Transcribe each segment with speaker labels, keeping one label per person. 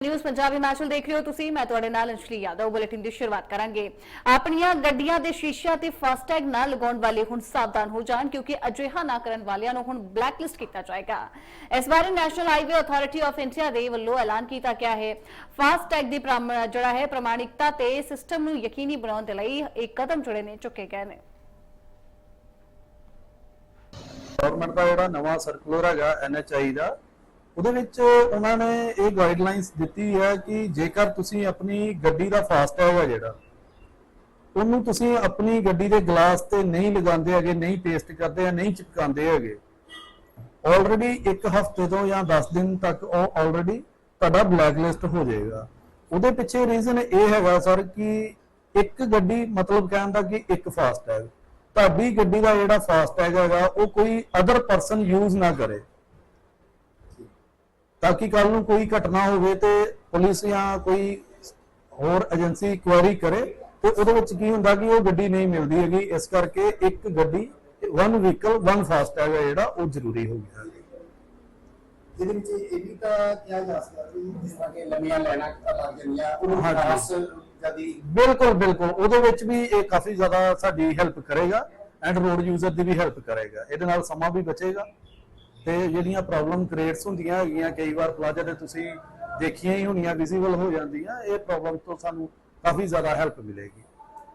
Speaker 1: News Punjab Himachal ਦੇਖ ਰਹੇ ਹੋ ਤੁਸੀਂ। ਮੈਂ ਤੁਹਾਡੇ ਨਾਲ ਅੰਸ਼ਲੀ ਯਾਦਵ। ਬੁਲੇਟਿਨ ਦੀ ਸ਼ੁਰੂਆਤ ਕਰਾਂਗੇ। ਆਪਣੀਆਂ ਗੱਡੀਆਂ ਦੇ ਸ਼ੀਸ਼ਿਆਂ ਤੇ ਫਾਸਟੈਗ ਨਾ ਲਗਾਉਣ ਵਾਲੇ ਹੁਣ ਸਾਵਧਾਨ ਹੋ ਜਾਣ, ਕਿਉਂਕਿ ਅਜਿਹਾ ਨਾ ਕਰਨ ਵਾਲਿਆਂ ਨੂੰ ਹੁਣ ਬਲੈਕਲਿਸਟ ਕੀਤਾ ਜਾਏਗਾ। ਇਸ ਬਾਰੇ national highway authority of India ਦੇ ਵੱਲੋਂ ਐਲਾਨ ਕੀਤਾ ਗਿਆ ਹੈ। ਫਾਸਟੈਗ ਦੀ ਜਿਹੜਾ ਹੈ, ਪ੍ਰਮਾਣਿਕਤਾ ਤੇ ਸਿਸਟਮ ਨੂੰ ਯਕੀਨੀ ਬਣਾਉਣ ਦੇ ਲਈ ਇੱਕ ਕਦਮ ਜਿਹੜੇ ਨੇ, ਚੁੱਕੇ ਗਏ ਨੇ।
Speaker 2: ਗਵਰਨਮੈਂਟ ਦਾ ਜਿਹੜਾ ਨਵਾਂ ਸਰਕੂਲਰ ਹੈਗਾ ਐਨਐਚਆਈ ਦਾ ਉਹਦੇ ਵਿੱਚ ਉਹਨਾਂ ਨੇ ਇਹ ਗਾਈਡਲਾਈਨਸ ਦਿੱਤੀ ਹੈ ਕਿ ਜੇਕਰ ਤੁਸੀਂ ਆਪਣੀ ਗੱਡੀ ਦਾ ਫਾਸਟੈਗ ਹੈ ਜਿਹੜਾ, ਉਹਨੂੰ ਤੁਸੀਂ ਆਪਣੀ ਗੱਡੀ ਦੇ ਗਲਾਸ ਤੇ ਨਹੀਂ ਲਗਾਉਂਦੇ ਹੈਗੇ, ਨਹੀਂ ਪੇਸਟ ਕਰਦੇ ਆ ਨਹੀਂ ਚਿਪਕਾਉਂਦੇ ਹੈਗੇ ਆਲਰੇਡੀ ਇੱਕ ਹਫ਼ਤੇ ਤੋਂ ਜਾਂ 10 ਦਿਨ ਤੱਕ ਉਹ ਆਲਰੇਡੀ ਤੁਹਾਡਾ ਬਲੈਕਲਿਸਟ ਹੋ ਜਾਏਗਾ। ਉਹਦੇ ਪਿੱਛੇ ਰੀਜ਼ਨ ਇਹ ਹੈਗਾ ਸਰ ਕਿ ਇੱਕ ਗੱਡੀ ਮਤਲਬ ਕਹਿਣ ਦਾ ਕਿ ਇੱਕ ਫਾਸਟੈਗ ਤੁਹਾਡੀ ਗੱਡੀ ਦਾ ਜਿਹੜਾ ਫਾਸਟੈਗ ਹੈਗਾ ਉਹ ਕੋਈ ਅਦਰ ਪਰਸਨ ਯੂਜ਼ ਨਾ ਕਰੇ। ਤਾਂ ਕਿ ਕੱਲ ਨੂੰ ਕੋਈ ਘਟਨਾ ਹੋਵੇ ਤੇ ਪੁਲਿਸ ਜਾਂ ਕੋਈ ਹੋਰ ਏਜੰਸੀ ਕੁਐਰੀ ਕਰੇ ਤੇ ਉਹਦੇ ਵਿੱਚ ਕੀ ਹੁੰਦਾ ਕਿ ਉਹ ਗੱਡੀ ਨਹੀਂ ਮਿਲਦੀ ਹੈਗੀ ਇਸ ਕਰਕੇ ਇੱਕ ਗੱਡੀ ਵਨ ਵਹੀਕਲ ਵਨ ਫਾਸਟੈਗ ਹੈ ਜਿਹੜਾ ਉਹ ਜ਼ਰੂਰੀ ਹੋ ਗਿਆ। ਹੈ
Speaker 3: ਜਿਹਦੇ ਵਿੱਚ ਇਹ ਵੀ ਤਾਂ ਕਿਹਾ ਜਾ ਸਕਦਾ ਕਿ ਜਿਸ ਤਰ੍ਹਾਂ ਕਿ ਲੰਮੀਆਂ ਲਾਈਨਾਂ ਕਿਤਾ ਲੱਗ ਜਾਂਦੀਆਂ
Speaker 2: ਹਾਂਜੀ।
Speaker 3: ਖਾਸ ਜਦੀ
Speaker 2: ਬਿਲਕੁਲ ਬਿਲਕੁਲ। ਉਹਦੇ ਵਿੱਚ ਵੀ ਇਹ ਕਾਫੀ ਜ਼ਿਆਦਾ ਸਾਡੀ ਹੈਲਪ ਕਰੇਗਾ ਐਂਡ ਰੋਡ ਯੂਜ਼ਰ ਦੀ ਵੀ ਹੈਲਪ ਕਰੇਗਾ। ਇਹਦੇ ਨਾਲ ਸਮਾਂ ਵੀ ਬਚੇਗਾ। ਤੇ ਜਿਹੜੀਆਂ ਪ੍ਰੋਬਲਮ ਕ੍ਰੀਏਟਸ ਹੁੰਦੀਆਂ ਹੈਗੀਆਂ ਕਈ ਵਾਰ ਪਲਾਜ਼ਾ ਤੇ ਤੁਸੀਂ ਦੇਖੀਆਂ ਹੀ ਹੋਣੀਆਂ ਵਿਜ਼ੀਬਲ ਹੋ ਜਾਂਦੀਆਂ ਇਹ ਪ੍ਰੋਬਲਮ ਤੋਂ ਸਾਨੂੰ ਕਾਫੀ ਜ਼ਿਆਦਾ ਹੈਲਪ ਮਿਲੇਗੀ।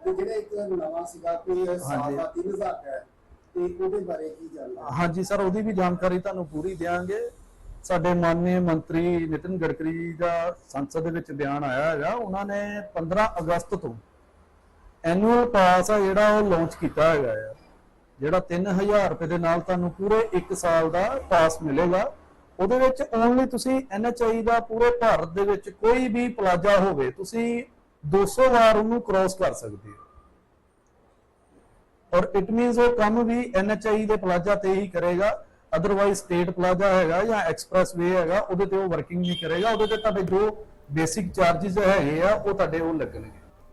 Speaker 3: ਤੇ ਜਿਹੜਾ ਇੱਕ ਨਵਾਂ ਸੀਗਾ ਕਿ ਸਾਲ
Speaker 2: ਹਾਂਜੀ।
Speaker 3: ਦਾ 3000 ਹੈ ਤੇ ਉਹਦੇ ਬਾਰੇ ਕੀ ਜਾਣਨਾ?
Speaker 2: ਹਾਂਜੀ ਸਰ ਉਹਦੀ ਵੀ ਜਾਣਕਾਰੀ ਤੁਹਾਨੂੰ ਪੂਰੀ ਦਿਆਂਗੇ। ਸਾਡੇ ਮਾਨਯ ਮੰਤਰੀ ਨਿਤਿਨ ਗਡਕਰੀ ਜੀ ਦਾ ਸੰਸਦ ਦੇ ਵਿੱਚ ਬਿਆਨ ਆਇਆ ਹੈਗਾ। ਉਹਨਾਂ ਨੇ 15 ਅਗਸਤ ਤੋਂ ਐਨੂਅਲ ਪਾਸ ਆ ਜਿਹੜਾ ਉਹ ਲਾਂਚ ਕੀਤਾ ਹੈਗਾ ਆ। ਜਿਹੜਾ 3000 ਰੁਪਏ ਦੇ ਨਾਲ ਤੁਹਾਨੂੰ ਪੂਰੇ 1 ਸਾਲ ਦਾ ਪਾਸ ਮਿਲੇਗਾ, ਉਹਦੇ ਵਿੱਚ ਓਨਲੀ ਤੁਸੀਂ ਐਨਐਚਆਈ ਦਾ ਪੂਰੇ ਭਾਰਤ ਦੇ ਵਿੱਚ ਕੋਈ ਵੀ ਪਲਾਜ਼ਾ ਹੋਵੇ, ਤੁਸੀਂ 200 ਵਾਰ ਉਹਨੂੰ ਕ੍ਰਾਸ ਕਰ ਸਕਦੇ ਹੋ। ਔਰ ਇਟ ਮੀਨਸ ਉਹ ਕੰਮ ਵੀ ਐਨਐਚਆਈ ਦੇ ਪਲਾਜ਼ਾ ਤੇ ਹੀ ਕਰੇਗਾ ਅਦਰਵਾਈਜ਼ ਸਟੇਟ ਪਲਾਜ਼ਾ ਹੈਗਾ ਜਾਂ ਐਕਸਪ੍ਰੈਸ ਵੇ ਹੈਗਾ, ਉਹਦੇ ਤੇ ਉਹ ਵਰਕਿੰਗ ਨਹੀਂ ਕਰੇਗਾ, ਉਹਦੇ ਤੇ ਤੁਹਾਡੇ ਜੋ ਬੇਸਿਕ ਚਾਰजेस ਹੈਗੇ ਆ, ਉਹ ਤੁਹਾਡੇ ਉਹ ਲੱਗਣਗੇ।